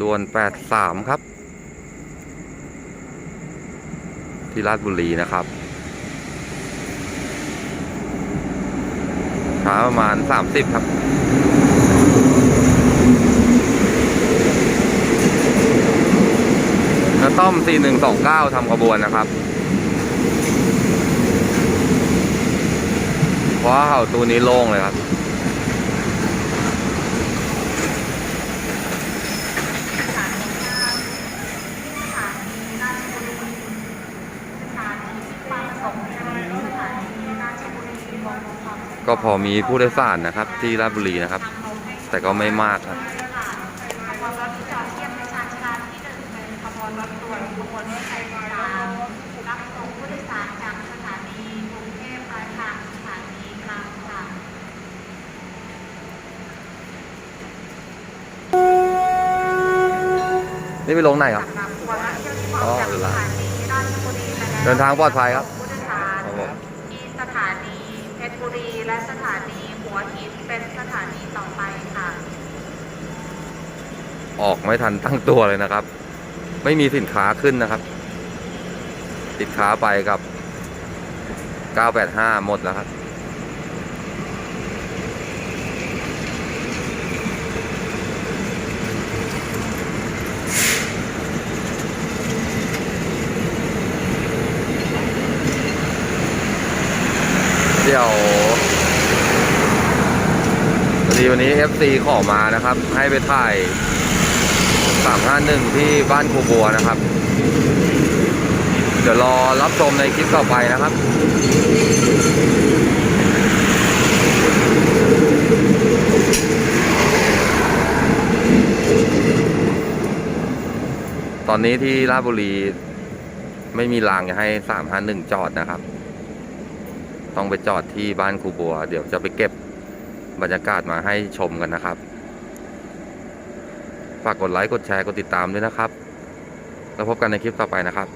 ด่วนแปดสามครับ ที่ราชบุรีนะครับช้าประมาณสามสิบครับกระต้อม 4129ทำขบวนนะครับ เพราะว่าเขาตัวนี้โล่งเลยครับ สถานีข้ามสถานีราชบุรีสถานีความสงสถานีราชบุรีบงความ ก็พอมีผู้โดยสารนะครับ ที่ราชบุรีนะครับ แต่ก็ไม่มากครับนี่ไปลงไปลงไหนครับเที่ยวที่อเดินทางปลอดภัยครับผู้โดยสารครับผมที่สถานี บุรี และสถานีหัวหินเป็นสถานีต่อไปค่ะ ออกไม่ทันตั้งตัวเลยนะครับ ไม่มีสินค้าขึ้นนะครับ สินค้าไปกับ 985 หมดแล้วครับ ดี๋ยวพอดีวันนี้ FC ขอมานะครับ ให้ไปถ่าย351ที่บ้านครูบัวนะครับ เดี๋ยวรอรับชมในคลิปต่อไปนะครับตอนนี้ที่ราชบุรีไม่มีรางจะให้351จอดนะครับ ต้องไปจอดที่บ้านครูบัว เดี๋ยวจะไปเก็บบรรยากาศมาให้ชมกันนะครับ ฝากกดไลค์ กดแชร์ กดติดตามด้วยนะครับ แล้วพบกันในคลิปต่อไปนะครับ